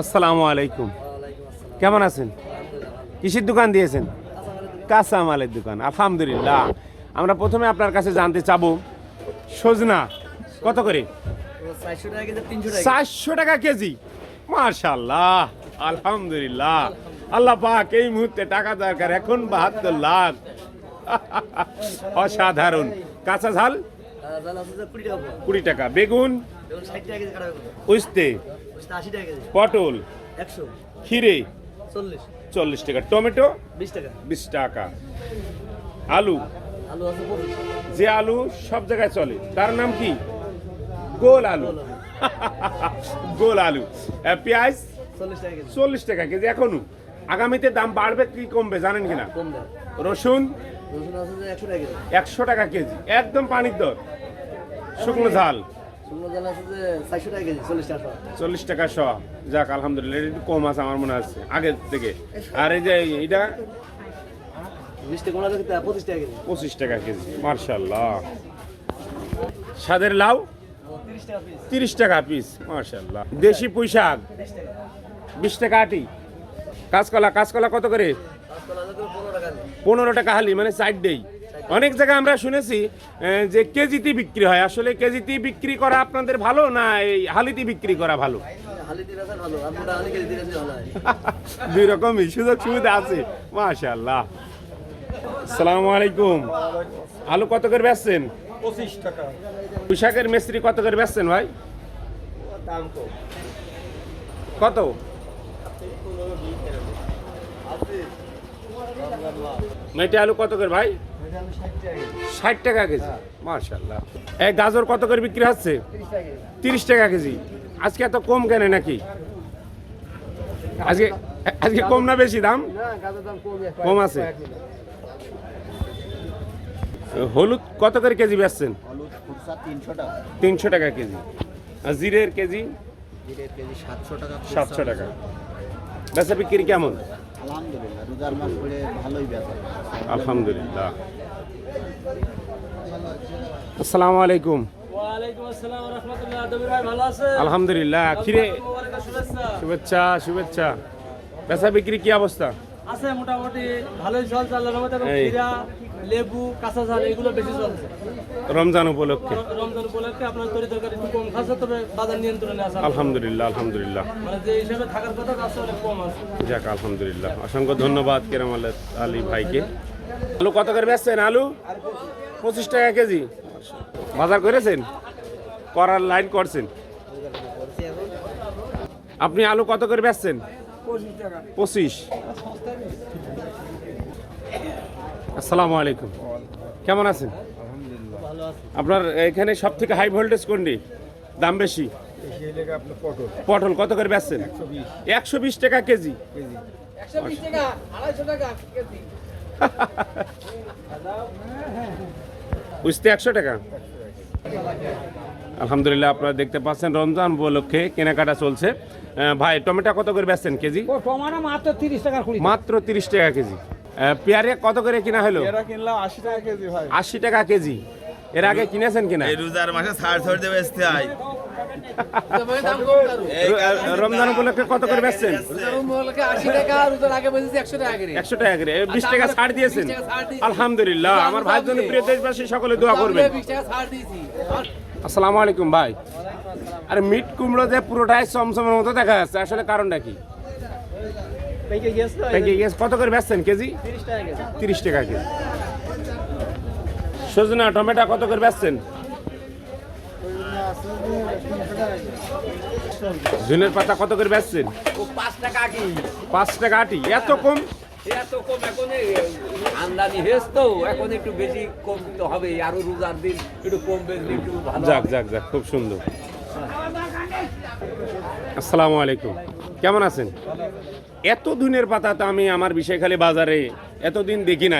আসসালামু আলাইকুম। কেমন আছেন? কিসের দোকান দিয়েছেন? কাঁচা মালের দোকান, আলহামদুলিল্লাহ। আমরা প্রথমে আপনার কাছে জানতে চাবো, সজনা, কত করে? চারশো টাকা কেজি। মার্শাল্লাহ আলহামদুলিল্লাহ। আল্লাহ পাক এই মুহূর্তে টাকা দরকার, এখন বাহাত্তর লাখ। অসাধারণ। কাঁচা ঝাল? কুড়ি টাকা। বেগুন? উস্তে। পটল? খিরে চল্লিশ টাকা। টমেটো? বিশ টাকা। আলু? আলু যে আলু সব জায়গায় চলে তার নাম কি? গোল আলু। গোল আলু। পেঁয়াজ? চল্লিশ টাকা কেজি এখনও। আগামীতে দাম বাড়বে কি কমবে জানেন কিনা? রসুন? একশো টাকা কেজি। একদম পানির দর। শুকনো ঝাল? চল্লিশ টাকা শ যাক আলহামদুলিল্লাহ এটা একটু কম আছে আমার মনে আছে আগের থেকে। আর এই যে এটা পঁচিশ টাকা কেজি। মার্শাল্লাহ স্বাদের লাউ? তিরিশ টাকা পিস মার্শাল্লাহ দেশি পুঁই শাক বিশ টাকা আটি। কাঁচকলা কাঁচকলা কত করে? পনেরো টাকা হালি মানে সাইড দেই। অনেক জায়গায় আমরা শুনেছি যে কেজিতে বিক্রি হয়। আসলে কেজিতে বিক্রি করা আপনাদের ভালো না এই হালিতে বিক্রি করা ভালো? দুই রকমই সুযোগ সুবিধা আছে মাশাল্লাহ আসসালামু আলাইকুম। আলু কত করে বেচছেন? পঁচিশ টাকা। পোশাকের মিস্ত্রি কত করে বেচছেন ভাই? দাম কত? মেটে আলু কত করে ভাই? ষাট টাকা কেজি। মার্শাল্লাহ এই গাজর কত করে বিক্রি হচ্ছে? তিরিশ টাকা কেজি। আজকে এত কম কেন নাকি? আজকে আজকে কম না বেশি দাম? কম আছে। হলুদ কত করে কেজি বেচছেন? তিনশো টাকা। কেজি। আর জিরের কেজি? জিরের কেজি সাতশো টাকা সাতশো টাকা। বেচা বিক্রি কেমন? আলহামদুলিল্লাহ রোজার মাস পড়ে ভালোই ব্যাপার আলহামদুলিল্লাহ। আসসালামু আলাইকুম। ওয়ালাইকুম আসসালাম রহমতুল্লাহ। দবির ভাই ভালো আছে? আলহামদুলিল্লাহ। কিরে শুভেচ্ছা। শুভেচ্ছা শুভেচ্ছা। বেচা বিক্রি কি অবস্থা? আছে মোটামুটি ভালোই চলছে আল্লাহর রহমতে এবং ক্ষীরা লেবু কাঁচা ঝাল এগুলো বেশি চলছে। রমজান উপলক্ষে। রমজান উপলক্ষে আপনার তরি তরকারি একটু কম খাচ্ছে তবে বাজার নিয়ন্ত্রণে আছে। আলহামদুলিল্লাহ আলহামদুলিল্লাহ। মানে যে হিসাবে থাকার কথা তার অনেক কম আছে। যাক আলহামদুলিল্লাহ। অসংখ্য ধন্যবাদ কেরাম আল- আলী ভাইকে। আলু কত করে বেচছেন আলু? পঁচিশ টাকা কেজি। বাজার করেছেন? করার লাইন করছেন। আপনি আলু কত করে বেচছেন? পঁচিশ আসসালামু আলাইকুম। কেমন আছেন? আপনার এখানে সব থেকে হাই ভোল্টেজ কোনটি? দাম বেশি? পটল। কত করে বেচছেন? একশো বিশ। টাকা কেজি। বুঝতে একশো টাকা। আলহামদুলিল্লাহ আপনারা দেখতে পাচ্ছেন রমজান উপলক্ষে কেনাকাটা চলছে। ভাই টমেটো কত করে বেচছেন কেজি? টমাটো মাত্র তিরিশ টাকা মাত্র তিরিশ টাকা কেজি। আহ, পেয়ারে কত করে কিনা হলো? কিনলাম আশি টাকা কেজি ভাই। আশি টাকা কেজি। এর আগে কিনেছেন কিনা? এই রোজার মাসে ছাড় ছাড় দেবে আসতে হয় রমজান উপলক্ষে কত করে বেচছেন? আশি টাকা রোজার আগে বেঁচেছি একশো টাকা করে। করে। বিশ টাকা ছাড় দিয়েছেন। আলহামদুলিল্লাহ। আমার ভাইয়ের জন্য প্রিয় দেশবাসী সকলে দোয়া করবেন। দিয়েছি। আসসালামু আলাইকুম ভাই। আরে মিট কুমড়ো যে পুরোটাই চমচমের মতো দেখা যাচ্ছে। আসলে কারণটা কি? কত করে বেচছেন কেজি? তিরিশ টাকা গেছে তিরিশ টাকা কেজি। সজনা টমেটো কত করে বেচছেন? ঝুনের পাতা কত করে বেচছেন? পাঁচ টাকা কি পাঁচ টাকা আটি। এত কম? এত কম এখন আমদানি হেস তো এখন একটু বেশি কম তো হবে আরও রোজার দিন একটু কম বেশি একটু ভালো যাক যাক যাক খুব সুন্দর। আসসালামু আলাইকুম। কেমন আছেন? এত দিনের পাতা তো আমি আমার বিষয়খালী বাজারে এতদিন দেখি না